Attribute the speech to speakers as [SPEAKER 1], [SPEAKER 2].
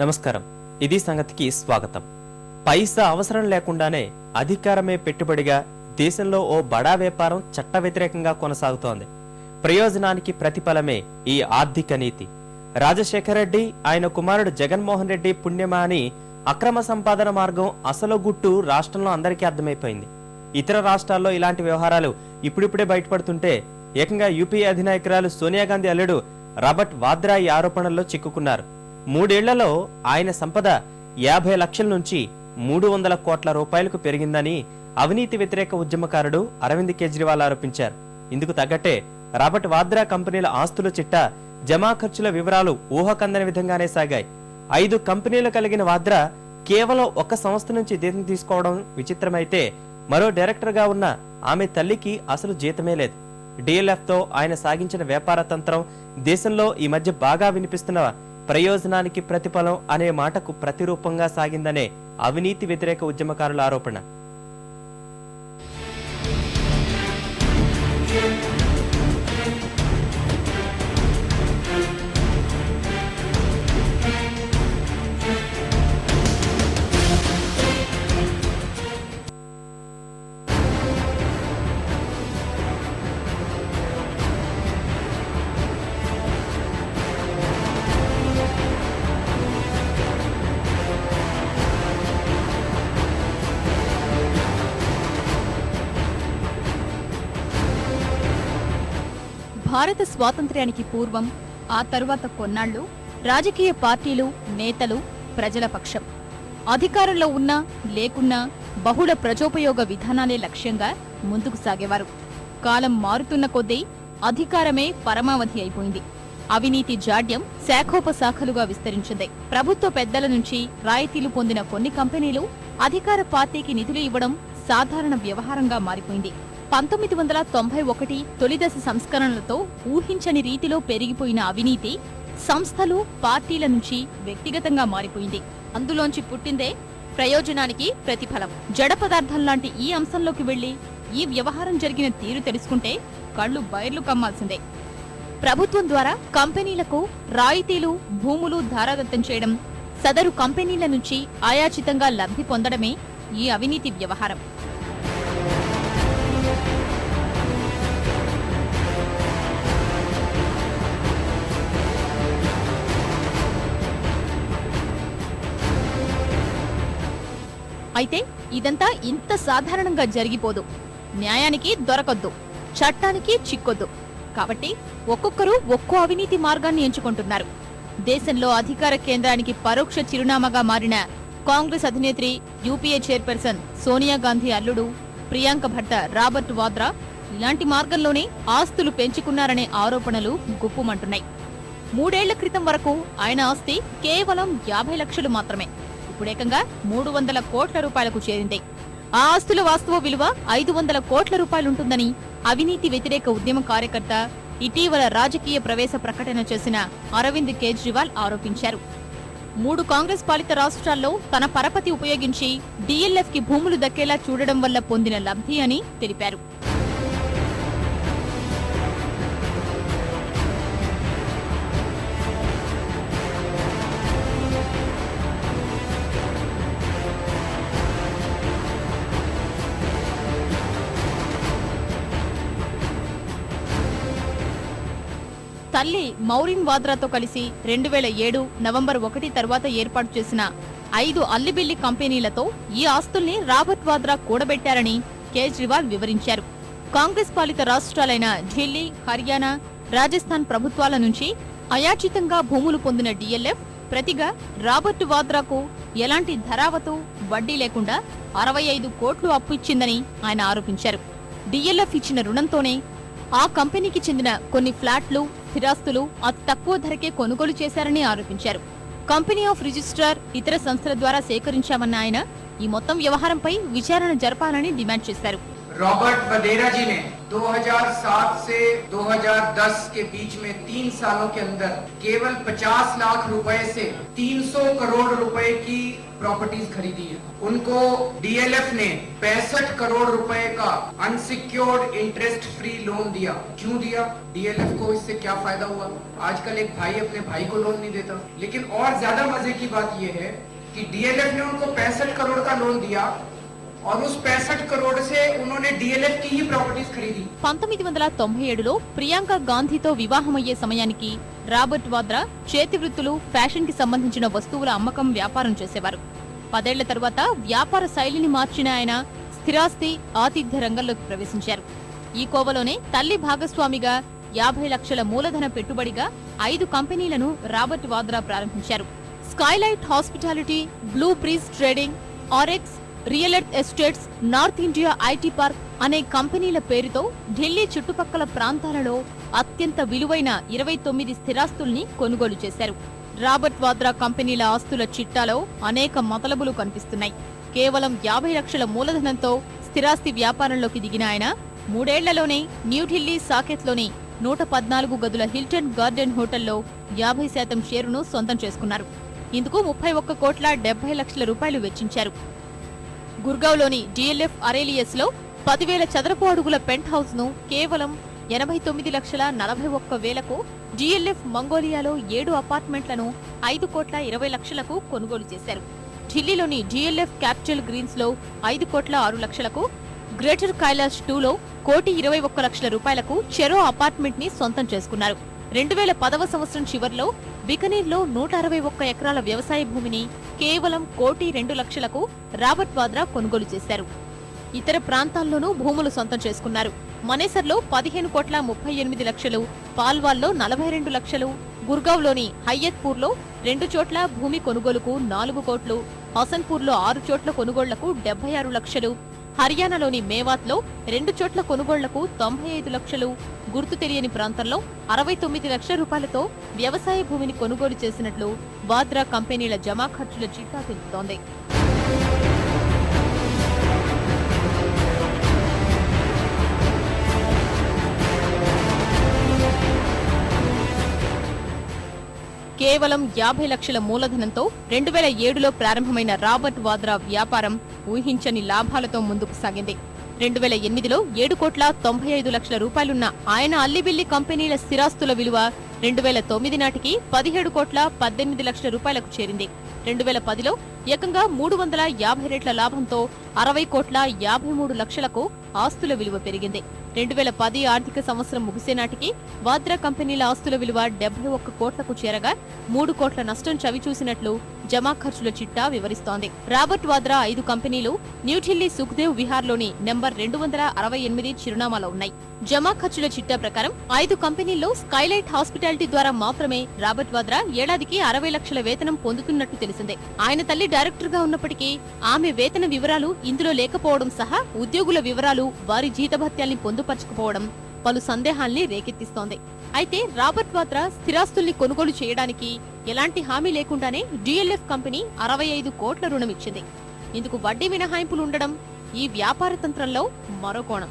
[SPEAKER 1] నమస్కారం. ఇది సంగతికి స్వాగతం. పైసా అవసరం లేకుండానే అధికారమే పెట్టుబడిగా దేశంలో ఓ బడా వ్యాపారం చట్ట వ్యతిరేకంగా కొనసాగుతోంది. ప్రయోజనానికి ప్రతిఫలమే ఈ ఆర్థిక నీతి. రాజశేఖర రెడ్డి ఆయన కుమారుడు జగన్మోహన్ రెడ్డి పుణ్యమా అని అక్రమ సంపాదన మార్గం అసలు గుట్టు రాష్ట్రంలో అందరికీ అర్థమైపోయింది. ఇతర రాష్ట్రాల్లో ఇలాంటి వ్యవహారాలు ఇప్పుడిప్పుడే బయటపడుతుంటే ఏకంగా యూపీ అధినాయకురాలు సోనియా గాంధీ అల్లుడు రాబర్ట్ వాద్రా ఈ ఆరోపణల్లో చిక్కుకున్నారు. మూడేళ్ళలో ఆయన సంపద యాభై లక్షల నుంచి మూడు వందల కోట్ల రూపాయలకు పెరిగిందని అవినీతి వ్యతిరేక ఉద్యమకారుడు అరవింద్ కేజ్రీవాల్ ఆరోపించారు. ఇందుకు తగ్గట్టే రాబర్ట్ వాద్రా కంపెనీల ఆస్తుల చిట్టా జమా ఖర్చుల వివరాలు ఊహకందని విధంగానే సాగాయి. ఐదు కంపెనీలు కలిగిన వాద్రా కేవలం ఒక సంస్థ నుంచి జీతం తీసుకోవడం విచిత్రమైతే మరో డైరెక్టర్గా ఉన్న ఆమె తల్లికి అసలు జీతమే లేదు. డిఎల్ఎఫ్తో ఆయన సాగించిన వ్యాపార తంత్రం దేశంలో ఈ మధ్య బాగా వినిపిస్తున్న ప్రయోజనానికి ప్రతిఫలం అనే మాటకు ప్రతిరూపంగా సాగిందనే అవినీతి వ్యతిరేక ఉద్యమకారుల ఆరోపణ.
[SPEAKER 2] భారత స్వాతంత్ర్యానికి పూర్వం ఆ తరువాత కొన్నాళ్ళు రాజకీయ పార్టీలు నేతలు ప్రజల పక్షం. అధికారంలో ఉన్నా లేకున్నా బహుళ ప్రజోపయోగ విధానాలే లక్ష్యంగా ముందుకు సాగేవారు. కాలం మారుతున్న కొద్దీ అధికారమే పరమావధి అయిపోయింది. అవినీతి జాడ్యం శాఖోపశాఖలుగా విస్తరించింది. ప్రభుత్వ పెద్దల నుంచి రాయితీలు పొందిన కొన్ని కంపెనీలు అధికార పార్టీకి నిధులు ఇవ్వడం సాధారణ వ్యవహారంగా మారిపోయింది. పంతొమ్మిది వందల తొంభై ఒకటి తొలిదశ సంస్కరణలతో ఊహించని రీతిలో పెరిగిపోయిన అవినీతి సంస్థలు పార్టీల నుంచి వ్యక్తిగతంగా మారిపోయింది. అందులోంచి పుట్టిందే ప్రయోజనానికి ప్రతిఫలం. జడ పదార్థం లాంటి ఈ అంశంలోకి వెళ్ళి ఈ వ్యవహారం జరిగిన తీరు తెలుసుకుంటే కళ్ళు బైర్లు కమ్మాల్సిందే. ప్రభుత్వం ద్వారా కంపెనీలకు రాయితీలు భూములు ధారాదత్తం చేయడం సదరు కంపెనీల నుంచి ఆయాచితంగా లబ్ధి పొందడమే ఈ అవినీతి వ్యవహారం. అయితే ఇదంతా ఇంత సాధారణంగా జరిగిపోదు. న్యాయానికి దొరకొద్దు. చట్టానికి చిక్కొద్దు. కాబట్టి ఒక్కొక్కరు ఒక్కో అవినీతి మార్గాన్ని ఎంచుకుంటున్నారు. దేశంలో అధికార కేంద్రానికి పరోక్ష చిరునామాగా మారిన కాంగ్రెస్ అధినేత్రి యూపీఏ చైర్పర్సన్ సోనియా గాంధీ అల్లుడు ప్రియాంక భట్ట రాబర్ట్ వాద్రా ఇలాంటి మార్గంలోనే ఆస్తులు పెంచుకున్నారనే ఆరోపణలు గుప్పుమంటున్నాయి. మూడేళ్ళ క్రితం వరకు ఆయన ఆస్తి కేవలం యాభై లక్షలు మాత్రమే. ఇప్పుడేకంగా మూడు వందల కోట్ల రూపాయలకు చేరింది. ఆ ఆస్తుల వాస్తవ విలువ ఐదు వందల కోట్ల రూపాయలుంటుందని అవినీతి వ్యతిరేక ఉద్యమ కార్యకర్త ఇటీవల రాజకీయ ప్రవేశ ప్రకటన చేసిన అరవింద్ కేజ్రీవాల్ ఆరోపించారు. మూడు కాంగ్రెస్ పాలిత రాష్ట్రాల్లో తన పరపతి ఉపయోగించి డీఎల్ఎఫ్కి భూములు దక్కేలా చూడడం వల్ల పొందిన లబ్ధి అని తెలిపారు. తల్లి మౌరిన్ వాద్రాతో కలిసి రెండు వేల ఏడు నవంబర్ ఒకటి తర్వాత ఏర్పాటు చేసిన ఐదు అల్లిబిల్లి కంపెనీలతో ఈ ఆస్తుల్ని రాబర్ట్ వాద్రా కూడబెట్టారని కేజ్రీవాల్ వివరించారు. కాంగ్రెస్ పాలిత రాష్ట్రాలైన ఢిల్లీ హర్యానా రాజస్థాన్ ప్రభుత్వాల నుంచి అయాచితంగా భూములు పొందిన డిఎల్ఎఫ్ ప్రతిగా రాబర్ట్ వాద్రాకు ఎలాంటి ధరావతు వడ్డీ లేకుండా అరవై ఐదు కోట్లు అప్పు ఇచ్చిందని ఆయన ఆరోపించారు. డిఎల్ఎఫ్ ఇచ్చిన రుణంతోనే ఆ కంపెనీకి చెందిన కొన్ని ఫ్లాట్లు స్థిరాస్తులు అతి తక్కువ ధరకే కొనుగోలు చేశారని ఆరోపించారు. కంపెనీ ఆఫ్ రిజిస్ట్రార్ ఇతర సంస్థల ద్వారా సేకరించామన్న ఆయన ఈ మొత్తం వ్యవహారంపై విచారణ జరపాలని డిమాండ్ చేశారు.
[SPEAKER 3] रॉबर्ट वडेरा जी ने 2007 से 2010 के बीच में तीन सालों के अंदर केवल 50 लाख रुपए से 300 करोड़ रुपए की प्रॉपर्टीज़ खरीदी है। उनको डीएलएफ ने पैंसठ करोड़ रुपए का अनसिक्योर्ड इंटरेस्ट फ्री लोन दिया। क्यों दिया? डीएलएफ को इससे क्या फ़ायदा हुआ? आजकल एक भाई अपने भाई को लोन नहीं देता। लेकिन और ज़्यादा मज़े की बात यह है कि डीएलएफ ने उनको पैंसठ करोड़ का लोन दिया। और उस पैंसठ करोड़ से उन्होंने डीएलएफ की ही प्रॉपर्टीज खरीदी
[SPEAKER 2] పంతొమ్మిది వందల తొంభై ఏడులో ప్రియాంక గాంధీతో వివాహమయ్యే సమయానికి రాబర్ట్ వాద్రా చేతి వృత్తులు ఫ్యాషన్ కి సంబంధించిన వస్తువుల అమ్మకం వ్యాపారం చేసేవారు పదేళ్ల తరువాత వ్యాపార శైలిని మార్చిన ఆయన స్థిరాస్తి ఆతిథ్య రంగంలోకి ప్రవేశించారు ఈ కోవలోనే తల్లి భాగస్వామిగా యాభై లక్షల మూలధన పెట్టుబడిగా ఐదు కంపెనీలను రాబర్ట్ వాద్రా ప్రారంభించారు Skylight Hospitality Blue Breeze Trading RX real estates North India IT park అనే కంపెనీల పేరుతో ఢిల్లీ చుట్టుపక్కల ప్రాంతాలలో అత్యంత విలువైన ఇరవై తొమ్మిది స్థిరాస్తుల్ని కొనుగోలు చేశారు. రాబర్ట్ వాద్రా కంపెనీల ఆస్తుల చిట్టాలో అనేక మతలబులు కనిపిస్తున్నాయి. కేవలం యాభై లక్షల మూలధనంతో స్థిరాస్తి వ్యాపారంలోకి దిగిన ఆయన మూడేళ్ళలోనే న్యూఢిల్లీ సాకెత్లోని నూట పద్నాలుగు గదుల హిల్టన్ గార్డెన్ హోటల్లో యాభై శాతం షేరును సొంతం చేసుకున్నారు. ఇందుకు ముప్పై ఒక్క కోట్ల డెబ్బై లక్షల రూపాయలు వెచ్చించారు. గుర్గావ్లోని డిఎల్ఎఫ్ అరేలియస్లో పదివేల చదరపు అడుగుల పెంట్ హౌస్ను కేవలం ఎనభై తొమ్మిది లక్షల నలభై ఒక్క వేలకు డిఎల్ఎఫ్ మంగోలియాలో ఏడు అపార్ట్మెంట్లను ఐదు కోట్ల ఇరవై లక్షలకు కొనుగోలు చేశారు. ఢిల్లీలోని డిఎల్ఎఫ్ క్యాపిటల్ గ్రీన్స్లో ఐదు కోట్ల ఆరు లక్షలకు గ్రేటర్ కైలాష్ టూలో కోటి ఇరవై ఒక్క లక్షల రూపాయలకు చెరో అపార్ట్మెంట్ని సొంతం చేసుకున్నారు. రెండు వేల పదవ సంవత్సరం చివరిలో బికనీర్లో నూట అరవై ఒక్క ఎకరాల వ్యవసాయ భూమిని కేవలం కోటి రెండు లక్షలకు రాబర్ట్ వాద్రా కొనుగోలు చేశారు. ఇతర ప్రాంతాల్లోనూ భూములు సొంతం చేసుకున్నారు. మనేసర్లో పదిహేను కోట్ల ముప్పై ఎనిమిది లక్షలు పాల్వాల్లో నలభై రెండు లక్షలు గుర్గావ్లోని హయ్యత్పూర్లో రెండు చోట్ల భూమి కొనుగోలుకు నాలుగు కోట్లు హసన్పూర్లో ఆరు చోట్ల కొనుగోళ్ళకు డెబ్బై ఆరు లక్షలు హర్యానాలోని మేవాత్లో రెండు చోట్ల కొనుగోళ్ళకు తొంభై ఐదు లక్షలు గుర్తు తెలియని ప్రాంతంలో అరవై తొమ్మిది లక్షల రూపాయలతో వ్యవసాయ భూమిని కొనుగోలు చేసినట్లు వాద్రా కంపెనీల జమా ఖర్చుల చిట్టా తెలుపుతోంది. కేవలం యాభై లక్షల మూలధనంతో రెండు వేల ఏడులో ప్రారంభమైన రాబర్ట్ వాద్రా వ్యాపారం ఊహించని లాభాలతో ముందుకు సాగింది. రెండు వేల ఎనిమిదిలో ఏడు కోట్ల తొంభై ఐదు లక్షల రూపాయలున్న ఆయన అల్లిబిల్లి కంపెనీల స్థిరాస్తుల విలువ రెండు వేల తొమ్మిది నాటికి పదిహేడు కోట్ల పద్దెనిమిది లక్షల రూపాయలకు చేరింది. రెండు వేల పదిలో ఏకంగా మూడు వందల యాభై రెట్ల లాభంతో అరవై కోట్ల యాభై మూడు లక్షలకు ఆస్తుల విలువ పెరిగింది. రెండు వేల పది ఆర్థిక సంవత్సరం ముగిసే నాటికి వాద్రా కంపెనీల ఆస్తుల విలువ డెబ్బై ఒక్క కోట్లకు చేరగా మూడు కోట్ల నష్టం చవిచూసినట్లు జమా ఖర్చుల చిట్టా వివరిస్తోంది. రాబర్ట్ వాద్రా ఐదు కంపెనీలు న్యూఢిల్లీ సుఖ్దేవ్ విహార్లోని నెంబర్ రెండు వందల అరవై ఎనిమిది చిరునామాలో ఉన్నాయి. జమా ఖర్చుల చిట్టా ప్రకారం ఐదు కంపెనీల్లో స్కైలైట్ హాస్పిటాలిటీ ద్వారా మాత్రమే రాబర్ట్ వాద్రా ఏడాదికి అరవై లక్షల వేతనం పొందుతున్నట్టు తెలిసిందే. ఆయన తల్లి డైరెక్టర్గా ఉన్నప్పటికీ ఆమె వేతన వివరాలు ఇందులో లేకపోవడం సహా ఉద్యోగుల వివరాలు వారి జీతభత్యాల్ని పొందుపరచకపోవడం పలు సందేహాల్ని రేకెత్తిస్తోంది. అయితే రాబర్ట్ వాద్రా స్థిరాస్తుల్ని కొనుగోలు చేయడానికి ఎలాంటి హామీ లేకుండానే డిఎల్ఎఫ్ కంపెనీ అరవై ఐదు కోట్ల రుణం ఇచ్చింది. ఇందుకు వడ్డీ మినహాయింపులు ఉండడం ఈ వ్యాపార తంత్రంలో మరో కోణం.